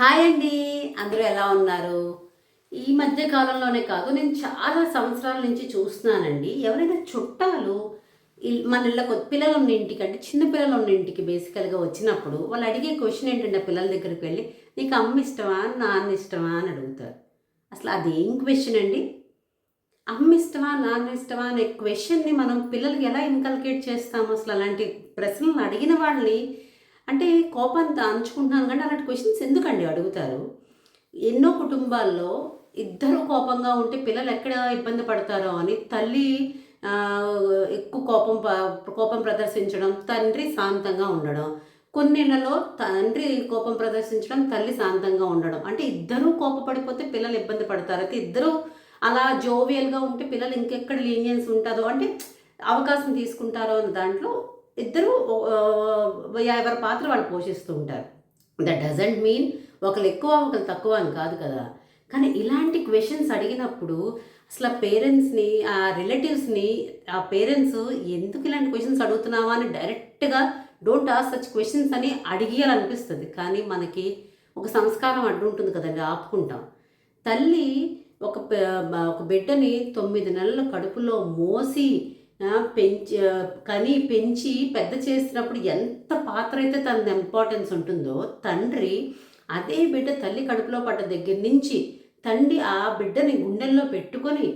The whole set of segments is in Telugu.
హాయ్ అండి. అందరూ ఎలా ఉన్నారు? ఈ మధ్య కాలంలోనే కాదు నేను చాలా సంవత్సరాల నుంచి చూస్తున్నానండి. ఎవరైనా చుట్టాలు మన ఇళ్ళకు పిల్లలు ఉన్న ఇంటికి అంటే చిన్న పిల్లలు ఉన్న ఇంటికి బేసికల్గా వచ్చినప్పుడు వాళ్ళు అడిగే క్వశ్చన్ ఏంటంటే ఆ పిల్లల దగ్గరికి వెళ్ళి నీకు అమ్మ ఇష్టమా నాన్న ఇష్టమా? అని అడుగుతారు. అసలు అది ఏం క్వశ్చన్ అండి? అమ్మ ఇష్టమా నాన్న ఇష్టమా అనే క్వశ్చన్ని మనం పిల్లలకి ఎలా ఇన్కల్కేట్ చేస్తాము? అసలు అలాంటి ప్రశ్నలు అడిగిన వాళ్ళని అంటే కోపంతో అంచుకుంటున్నాను కానీ అలాంటి క్వశ్చన్స్ ఎందుకండి అడుగుతారు? ఎన్నో కుటుంబాల్లో ఇద్దరు కోపంగా ఉంటే పిల్లలు ఎక్కడ ఇబ్బంది పడతారో అని తల్లి ఎక్కువ కోపం ప- కోపం ప్రదర్శించడం తండ్రి శాంతంగా ఉండడం. కొన్నిళ్ళలో తండ్రి కోపం ప్రదర్శించడం తల్లి శాంతంగా ఉండడం. అంటే ఇద్దరూ కోపపడిపోతే పిల్లలు ఇబ్బంది పడతారు. అయితే ఇద్దరు అలా జోవియల్గా ఉంటే పిల్లలు ఇంకెక్కడ లీనియన్స్ ఉంటుందో అంటే అవకాశం తీసుకుంటారో అన్న దాంట్లో ఇద్దరు ఎవరి పాత్ర వాళ్ళు పోషిస్తూ ఉంటారు. దట్ డజంట్ మీన్ ఒకరు ఎక్కువ ఒకరు తక్కువ అని కాదు కదా. కానీ ఇలాంటి క్వశ్చన్స్ అడిగినప్పుడు అసలు ఆ పేరెంట్స్ని ఆ రిలేటివ్స్ని ఆ పేరెంట్స్ ఎందుకు ఇలాంటి క్వశ్చన్స్ అడుగుతున్నావా అని డైరెక్ట్గా డోంట్ ఆస్ సచ్ క్వశ్చన్స్ అని అడిగేయాలనిపిస్తుంది. కానీ మనకి ఒక సంస్కారం అడ్డు ఉంటుంది కదండి ఆపుకుంటాం. తల్లి ఒక ఒక బిడ్డని తొమ్మిది నెలల కడుపులో మోసి పెంచి ఆ, కని పెంచి పెద్ద చేసినప్పుడు ఎంత పాత్ర అయితే తన ఇంపార్టెన్స్ ఉంటుందో తండ్రి అదే బిడ్డ తల్లి కడుపులో పడ్డ దగ్గర నుంచి తండ్రి ఆ బిడ్డని గుండెల్లో పెట్టుకొని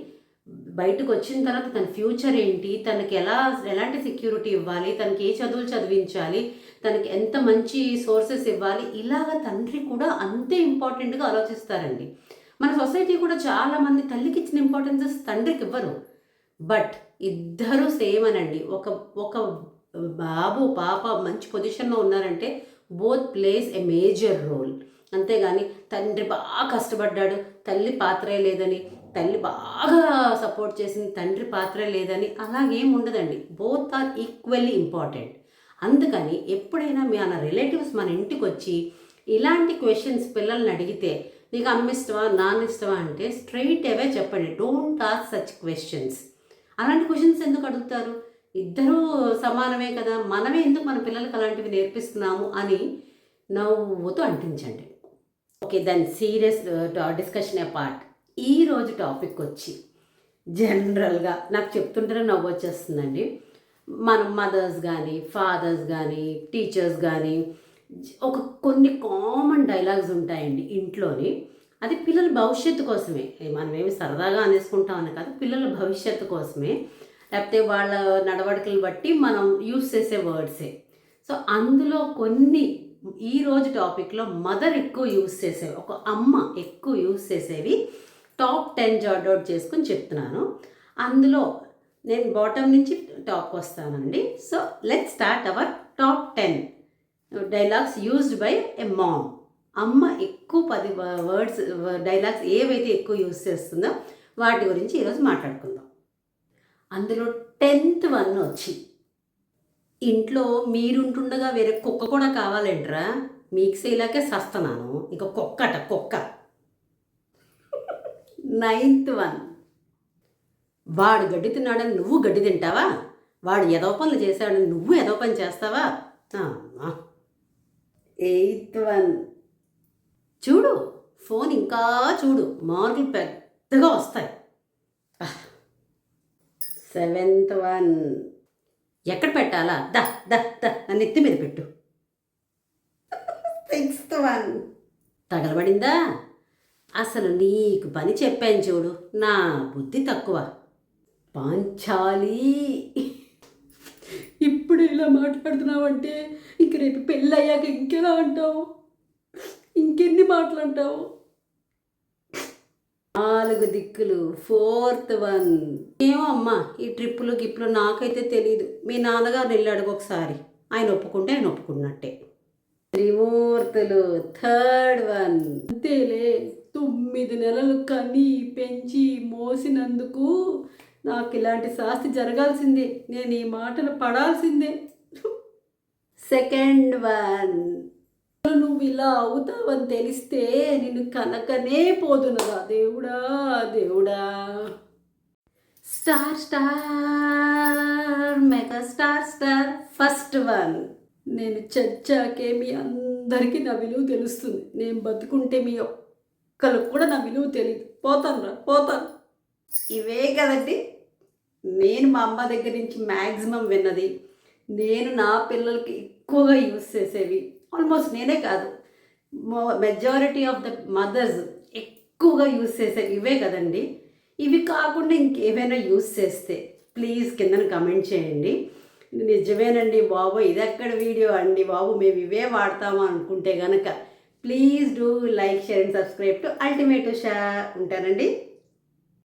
బయటకు వచ్చిన తర్వాత తన ఫ్యూచర్ ఏంటి తనకి ఎలా ఎలాంటి సెక్యూరిటీ ఇవ్వాలి తనకి ఏ చదువులు చదివించాలి తనకి ఎంత మంచి సోర్సెస్ ఇవ్వాలి ఇలాగ తండ్రి కూడా అంతే ఇంపార్టెంట్గా ఆలోచిస్తారండి. మన సొసైటీ కూడా చాలా మంది తల్లికి ఇచ్చిన ఇంపార్టెన్సెస్ తండ్రికి ఇవ్వరు. బట్ ఇద్దరు సేమ్ అనండి. ఒక ఒక బాబు పాప మంచి పొజిషన్లో ఉన్నారంటే both plays a major role. అంతేగాని తండ్రి బాగా కష్టపడ్డాడు తల్లి పాత్రే లేదని తల్లి బాగా సపోర్ట్ చేసింది తండ్రి పాత్రే లేదని అలాగేం ఉండదండి. Both are equally important. అందుకని ఎప్పుడైనా మీ అన్న రిలేటివ్స్ మన ఇంటికి వచ్చి ఇలాంటి క్వశ్చన్స్ పిల్లల్ని అడిగితే నీకు అమ్మ ఇష్టమా? నాన్న ఇష్టమా? అంటే స్ట్రైట్ అవే చెప్పండి. డోంట్ ఆస్ సచ్ క్వశ్చన్స్ అలాంటి క్వశ్చన్స్ ఎందుకు అడుగుతారు? ఇద్దరూ సమానమే కదా మనమే ఎందుకు మన పిల్లలకి అలాంటివి నేర్పిస్తున్నాము అని నవ్వుతో అంటించండి. ఓకే దాని సీరియస్ డిస్కషన్ పార్ట్ ఈరోజు టాపిక్ వచ్చి జనరల్గా నాకు చెప్తుంటేనే నవ్వు వచ్చేస్తుందండి. మన మదర్స్ కానీ ఫాదర్స్ కానీ టీచర్స్ కానీ ఒక కొన్ని కామన్ డైలాగ్స్ ఉంటాయండి ఇంట్లోని. అది పిల్లల భవిష్యత్తు కోసమే. మనం ఏమి సరదాగా అనేసుకుంటామని కాదు పిల్లల భవిష్యత్తు కోసమే. లేకపోతే వాళ్ళ నడవడికలు బట్టి మనం యూస్ చేసే వర్డ్సే. సో అందులో కొన్ని ఈ రోజు టాపిక్లో మదర్ ఎక్కువ యూస్ చేసేవి ఒక అమ్మ ఎక్కువ యూస్ చేసేవి టాప్ టెన్ జాట్ అవుట్ చేసుకుని చెప్తున్నాను. అందులో నేను బాటమ్ నుంచి టాప్కి వస్తానండి. So let start our top ten dialogues used by a mom అమ్మ ఎక్కువ పది వర్డ్స్ డైలాగ్స్ ఏవైతే ఎక్కువ యూజ్ చేస్తుందో వాటి గురించి ఈరోజు మాట్లాడుకుందాం. అందులో టెన్త్ వన్ వచ్చి ఇంట్లో మీరుంటుండగా వేరే కుక్క కూడా కావాలంటరా? మీకు ఇలాగే సస్తున్నాను ఇక కుక్కట కుక్క. నైన్త్ వన్ వాడు గడ్డి తిన్నాడని నువ్వు గడ్డి తింటావా? వాడు ఎదో పనులు చేశాడని నువ్వు ఎదో పని చేస్తావా? ఎయిత్ వన్ చూడు ఫోన్ ఇంకా చూడు మార్కులు పెద్దగా వస్తాయి. Seventh one. ఎక్కడ పెట్టాలా? దా దా దా నా నెత్తి మీద పెట్టు. Sixth one. తగలబడిందా? అసలు నీకు పని చెప్పాను చూడు నా బుద్ధి తక్కువ. పాంచాలి. ఇప్పుడు ఇలా మాట్లాడుతున్నావంటే ఇంక రేపు పెళ్ళి అయ్యాక ఇంకెలా అంటావు? ఇంకెన్ని మాటలంటావు నాలుగు దిక్కులు ఫోర్త్ వన్. ఏమో అమ్మా ఈ ట్రిప్పులు గిప్పులు నాకైతే తెలియదు మీ నాన్నగారు వెళ్ళాడు ఒకసారి. ఆయన ఒప్పుకుంటే ఆయన ఒప్పుకున్నట్టే. త్రిమూర్తులు థర్డ్ వన్. అంతేలే తొమ్మిది నెలలు కని పెంచి మోసినందుకు నాకు ఇలాంటి శాస్తి జరగాల్సిందే. నేను ఈ మాటలు పడాల్సిందే. Second one. నువ్వు ఇలా అవుతావని తెలిస్తే నిన్ను కనకనే పోదునరా దేవుడా దేవుడా. Star star mega star star first one. నేను చచ్చాకే మీ అందరికీ నా విలువ తెలుస్తుంది. నేను బతుకుంటే మీ ఒక్కరికి కూడా నా విలువ తెలియదు పోతాను రా పోతాను. ఇవే కదండి. నేను మా అమ్మ దగ్గర నుంచి మ్యాక్సిమం విన్నది. నేను నా పిల్లలకి ఎక్కువగా యూస్ చేసేవి. ఆల్మోస్ట్ నేనే కాదు. మెజారిటీ ఆఫ్ ద మదర్స్ ఎక్కువగా యూస్ చేసేవి ఇవే కదండి. ఇవి కాకుండా ఇంకేమైనా యూస్ చేస్తే ప్లీజ్ కిందన కమెంట్ చేయండి. నిజమేనండి బాబు ఇది ఎక్కడ వీడియో అండి బాబు? మేము ఇవే వాడతామా అనుకుంటే కనుక please do like share and subscribe to ultimate Shah ఉంటానండి.